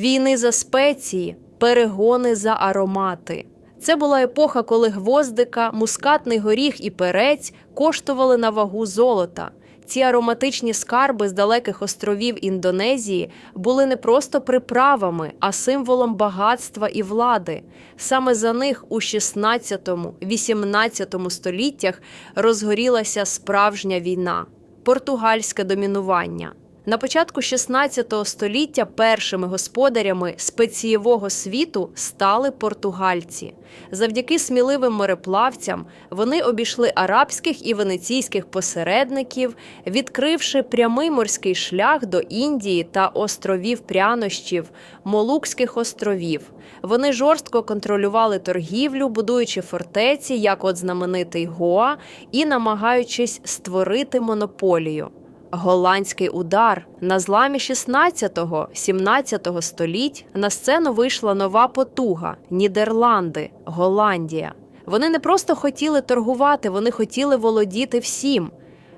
війни за спеції, перегони за аромати. Це була епоха, коли гвоздика, мускатний горіх і перець коштували на вагу золота. Ці ароматичні скарби з далеких островів Індонезії були не просто приправами, а символом багатства і влади. Саме за них у 16-18 століттях розгорілася справжня війна португальське домінування. На початку 16 століття першими господарями спецієвого світу стали португальці. Завдяки сміливим мореплавцям вони обійшли арабських і венеційських посередників, відкривши прямий морський шлях до Індії та островів прянощів, Молукських островів. Вони жорстко контролювали торгівлю, будуючи фортеці, як от знаменитий Гоа, і намагаючись створити монополію. Голландський удар на зламі 16-17 століть на сцену вийшла нова потуга Нідерланди, Голландія. Вони не просто хотіли торгувати, вони хотіли володіти всім.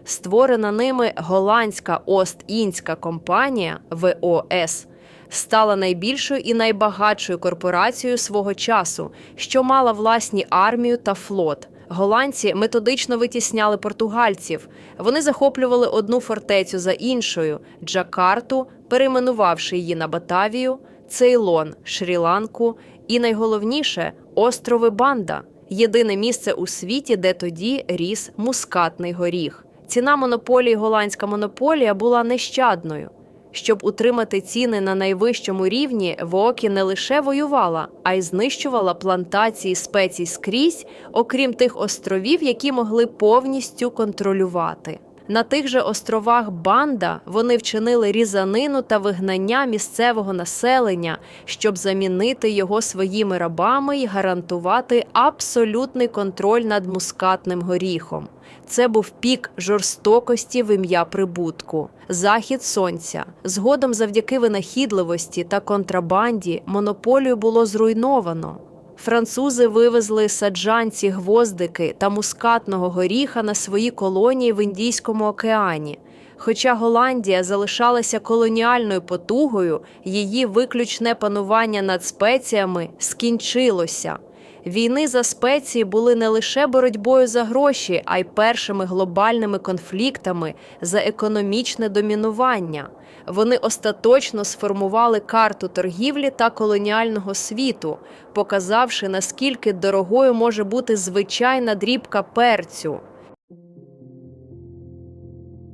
Створена ними голландська Ост-Індська компанія ВОС стала найбільшою і найбагатшою корпорацією свого часу, що мала власні армію та флот. Голландці методично витісняли португальців. Вони захоплювали одну фортецю за іншою Джакарту, перейменувавши її на Батавію, Цейлон, Шрі-Ланку і найголовніше острови Банда єдине місце у світі, де тоді ріс мускатний горіх. Ціна монополії голландська монополія була нещадною. Щоб утримати ціни на найвищому рівні, Воокі не лише воювала, а й знищувала плантації спецій скрізь, окрім тих островів, які могли повністю контролювати. На тих же островах Банда вони вчинили різанину та вигнання місцевого населення, щоб замінити його своїми рабами і гарантувати абсолютний контроль над мускатним горіхом. Це був пік жорстокості в ім'я прибутку, захід сонця. Згодом, завдяки винахідливості та контрабанді, монополію було зруйновано. Французи вивезли саджанці гвоздики та мускатного горіха на свої колонії в Індійському океані. Хоча Голландія залишалася колоніальною потугою, її виключне панування над спеціями скінчилося. Війни за спеції були не лише боротьбою за гроші, а й першими глобальними конфліктами за економічне домінування. Вони остаточно сформували карту торгівлі та колоніального світу, показавши наскільки дорогою може бути звичайна дрібка перцю.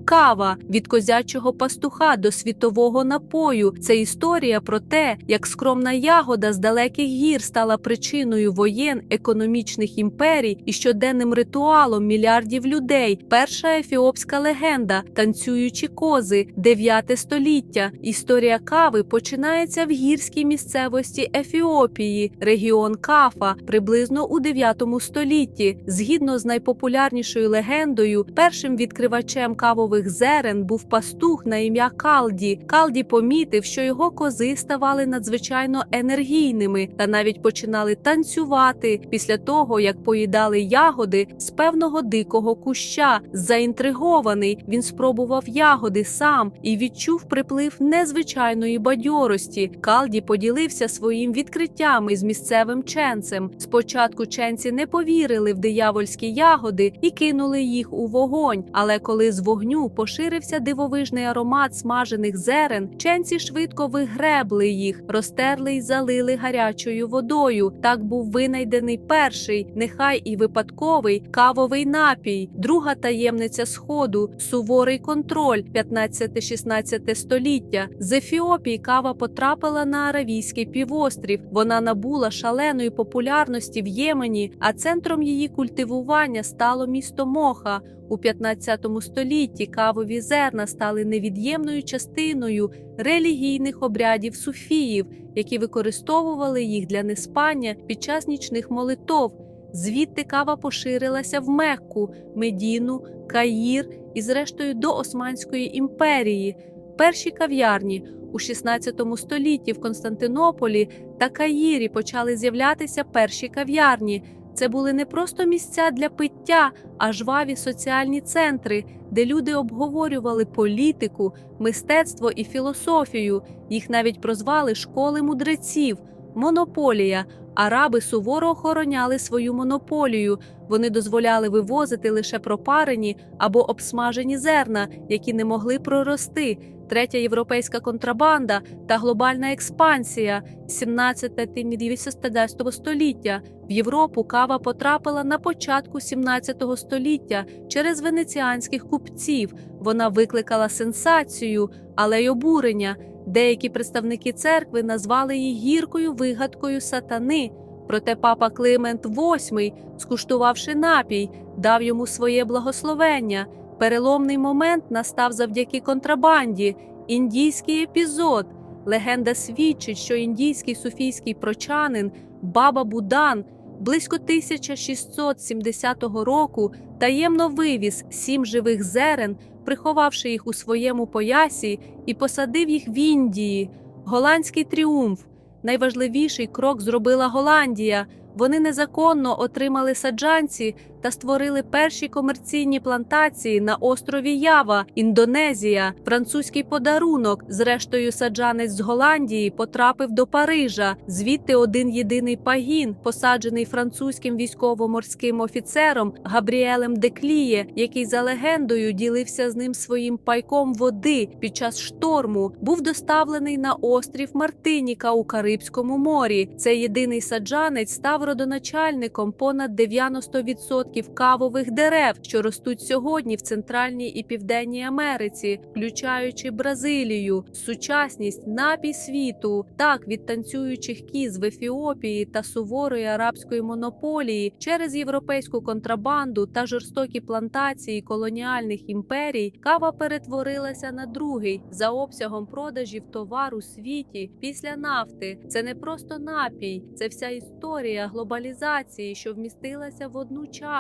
Кава від козячого пастуха до світового напою це історія про те, як скромна ягода з далеких гір стала причиною воєн економічних імперій і щоденним ритуалом мільярдів людей. Перша ефіопська легенда танцюючі кози, 9 століття. Історія кави починається в гірській місцевості Ефіопії, регіон Кафа, приблизно у 9 столітті. Згідно з найпопулярнішою легендою, першим відкривачем кавових зерен був пастух на ім'я Калді. Калді помітив, що його кози ставали надзвичайно енергійними та навіть починали танцювати після того, як поїдали ягоди з певного дикого куща. Заінтригований, він спробував ягоди сам і відчув приплив незвичайної бадьорості. Калді поділився своїм відкриттям із місцевим ченцем. Спочатку ченці не повірили в диявольські ягоди і кинули їх у вогонь. Але коли з вогню поширився дивовижний аромат смажених зерен, ченці швидко вигребли їх, розтерли й залили гарячою водою. Так був винайдений перший, нехай і випадковий кавовий напій, друга таємниця сходу, суворий контроль 15-16 століття. З Ефіопії кава потрапила на Аравійський півострів. Вона набула шаленої популярності в Ємені, а центром її культивування стало місто Моха. У 15 столітті кавові зерна стали невід'ємною частиною релігійних обрядів суфіїв, які використовували їх для неспання під час нічних молитов. Звідти кава поширилася в Мекку, Медіну, Каїр і, зрештою, до Османської імперії. Перші кав'ярні у 16 столітті в Константинополі та Каїрі почали з'являтися перші кав'ярні. Це були не просто місця для пиття, а жваві соціальні центри, де люди обговорювали політику, мистецтво і філософію. Їх навіть прозвали школи мудреців, монополія. Араби суворо охороняли свою монополію. Вони дозволяли вивозити лише пропарені або обсмажені зерна, які не могли прорости. Третя європейська контрабанда та глобальна експансія 17-19 століття. В Європу кава потрапила на початку 17 століття через венеціанських купців. Вона викликала сенсацію, але й обурення. Деякі представники церкви назвали її гіркою вигадкою сатани. Проте папа Климент VIII, скуштувавши напій, дав йому своє благословення. Переломний момент настав завдяки контрабанді. Індійський епізод. Легенда свідчить, що індійський суфійський прочанин Баба Будан близько 1670 року таємно вивіз сім живих зерен, приховавши їх у своєму поясі, і посадив їх в Індії. Голландський тріумф. Найважливіший крок зробила Голландія. Вони незаконно отримали саджанці та створили перші комерційні плантації на острові Ява, Індонезія. Французький подарунок. Зрештою, саджанець з Голландії потрапив до Парижа. Звідти один єдиний пагін, посаджений французьким військово-морським офіцером Габріелем Декліє, який за легендою ділився з ним своїм пайком води під час шторму, був доставлений на острів Мартиніка у Карибському морі. Цей єдиний саджанець став родоначальником понад 90% кавових дерев, що ростуть сьогодні в Центральній і Південній Америці, включаючи Бразилію, сучасність напій світу, так від танцюючих кіз в Ефіопії та суворої арабської монополії через європейську контрабанду та жорстокі плантації колоніальних імперій, кава перетворилася на другий за обсягом продажів товар у світі після нафти. Це не просто напій, це вся історія глобалізації, що вмістилася в одну чашку.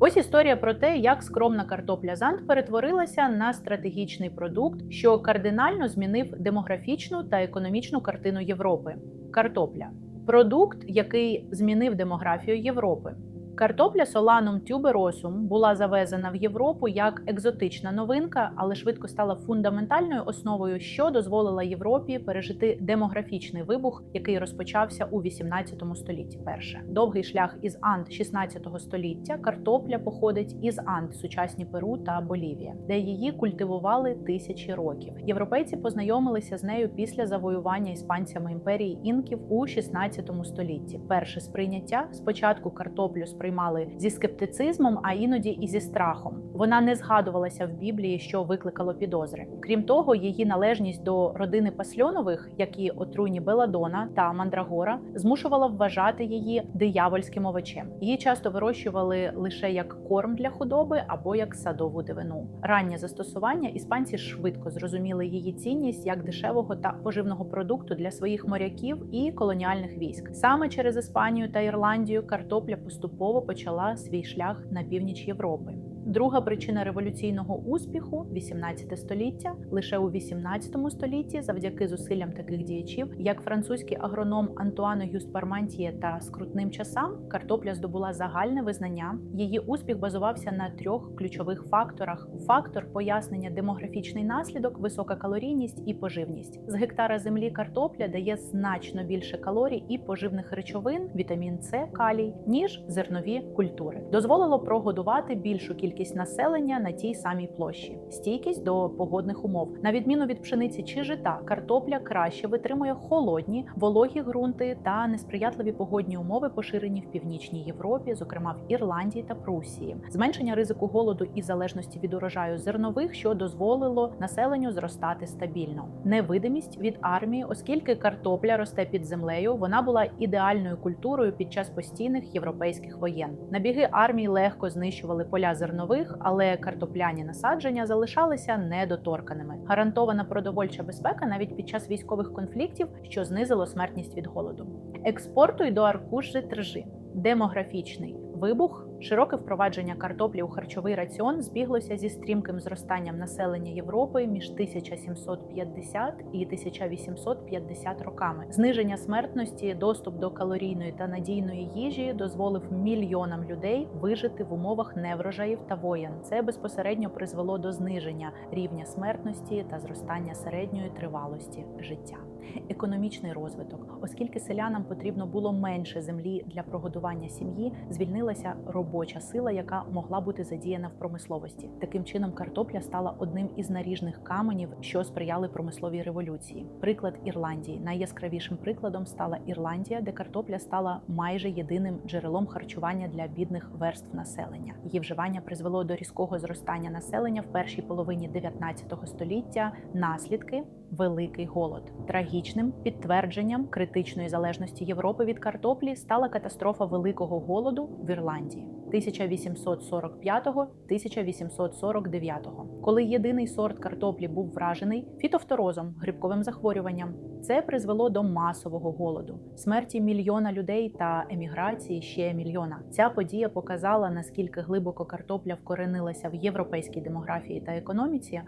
Ось історія про те, як скромна картопля Зант перетворилася на стратегічний продукт, що кардинально змінив демографічну та економічну картину Європи. Картопля продукт, який змінив демографію Європи. Картопля Solanum tuberosum була завезена в Європу як екзотична новинка, але швидко стала фундаментальною основою, що дозволила Європі пережити демографічний вибух, який розпочався у 18 столітті. Перше довгий шлях із Анд 16 століття. Картопля походить із Анд, сучасні Перу та Болівія, де її культивували тисячі років. Європейці познайомилися з нею після завоювання іспанцями імперії інків у 16 столітті. Перше сприйняття спочатку картоплю сприймали зі скептицизмом, а іноді і зі страхом. Вона не згадувалася в Біблії, що викликало підозри. Крім того, її належність до родини пасльонових, які отруйні Беладона та Мандрагора, змушувала вважати її диявольським овочем. Її часто вирощували лише як корм для худоби або як садову дивину. Раннє застосування іспанці швидко зрозуміли її цінність як дешевого та поживного продукту для своїх моряків і колоніальних військ. Саме через Іспанію та Ірландію картопля поступово почала свій шлях на північ Європи. Друга причина революційного успіху 18 століття лише у 18 столітті, завдяки зусиллям таких діячів, як французький агроном Антуано Юст Пармантіє та скрутним часам, картопля здобула загальне визнання. Її успіх базувався на трьох ключових факторах: фактор пояснення демографічний наслідок, висока калорійність і поживність. З гектара землі картопля дає значно більше калорій і поживних речовин, вітамін С, калій, ніж зернові культури. Дозволило прогодувати більшу кількість населення на тій самій площі, стійкість до погодних умов. На відміну від пшениці чи жита, картопля краще витримує холодні, вологі ґрунти та несприятливі погодні умови, поширені в північній Європі, зокрема в Ірландії та Прусії, зменшення ризику голоду і залежності від урожаю зернових, що дозволило населенню зростати стабільно. Невидимість від армії, оскільки картопля росте під землею, вона була ідеальною культурою під час постійних європейських воєн. Набіги армії легко знищували поля зернових, але картопляні насадження залишалися недоторканими. Гарантована продовольча безпека навіть під час військових конфліктів, що знизило смертність від голоду. Експорту й до аркуші тржи. Демографічний вибух Широке впровадження картоплі у харчовий раціон збіглося зі стрімким зростанням населення Європи між 1750 і 1850 роками. Зниження смертності, доступ до калорійної та надійної їжі дозволив мільйонам людей вижити в умовах неврожаїв та воєн. Це безпосередньо призвело до зниження рівня смертності та зростання середньої тривалості життя. Економічний розвиток, оскільки селянам потрібно було менше землі для прогодування сім'ї, звільнилася робоча сила, яка могла бути задіяна в промисловості. Таким чином, картопля стала одним із наріжних каменів, що сприяли промисловій революції. Приклад Ірландії найяскравішим прикладом стала Ірландія, де картопля стала майже єдиним джерелом харчування для бідних верств населення. Її вживання призвело до різкого зростання населення в першій половині 19 століття. Наслідки великий голод. Трагічним підтвердженням критичної залежності Європи від картоплі стала катастрофа великого голоду в Ірландії 1845-1849, коли єдиний сорт картоплі був вражений фітофторозом, грибковим захворюванням. Це призвело до масового голоду, смерті мільйона людей та еміграції ще мільйона. Ця подія показала наскільки глибоко картопля вкоренилася в європейській демографії та економіці,